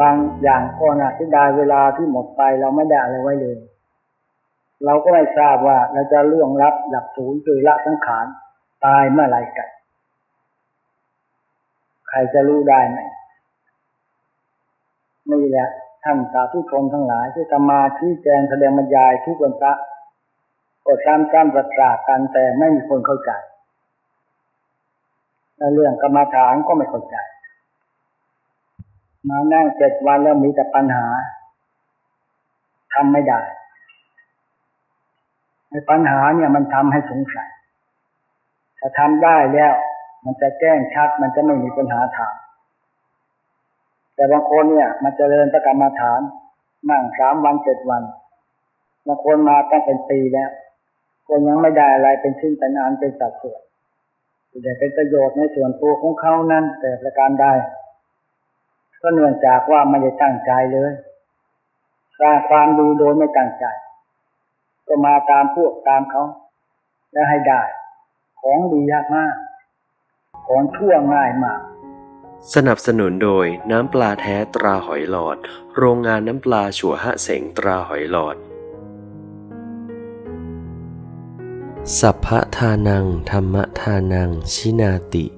บางอย่างก็น่าเสียดายเวลาที่หมดไปเราไม่ได้อะไรไว้เลย เราก็ไม่ทราบว่าเราจะล่วงลับหลับศูนย์คือละสังขารตายเมื่อไรกันใครจะรู้ได้ไหมนี่แหละท่านสาธุชนทั้งหลายที่จะมาชี้แจงแสดงบรรยายทุกวันพระก็ซ้ำซ้ำประกาศกันแต่ไม่มีคนเข้าใจและเรื่องกรรมฐานก็ไม่เข้าใจ มานั่งเจ็ดวันแล้วมีแต่ปัญหาทำไม่ได้ในปัญหาเนี่ยมันทำให้สงสัยถ้าทำได้แล้ว มันจะแจ้งชัด มันจะไม่มีปัญหาถามแต่บางคนเนี่ยมันจเจริญประกรรมาฐาน นั่งสามวันเจ็ดวันบางคนมาตั้งเป็นปีแล้วก็ยังไม่ได้อะไรเป็นชิ้นเป็นอันเป็นสัดส่วนแต่เป็นประโยชน์ในส่วนตัวของเขานั้นแต่ประการใด ก็เนื่องจากว่าไม่ได้ตั้งใจเลยสร้างความดีโดยไม่ตั้งใจ ก็มาตามพวกตามเขาแล้วให้ได้ ของดียากมาก ของชั่วง่ายมาก สนับสนุนโดยน้ำปลาแท้ตราหอยหลอด โรงงานน้ำปลาฉัวหะเสงตราหอยหลอด สัพพะทานัง ธรรมทานัง ชินาติ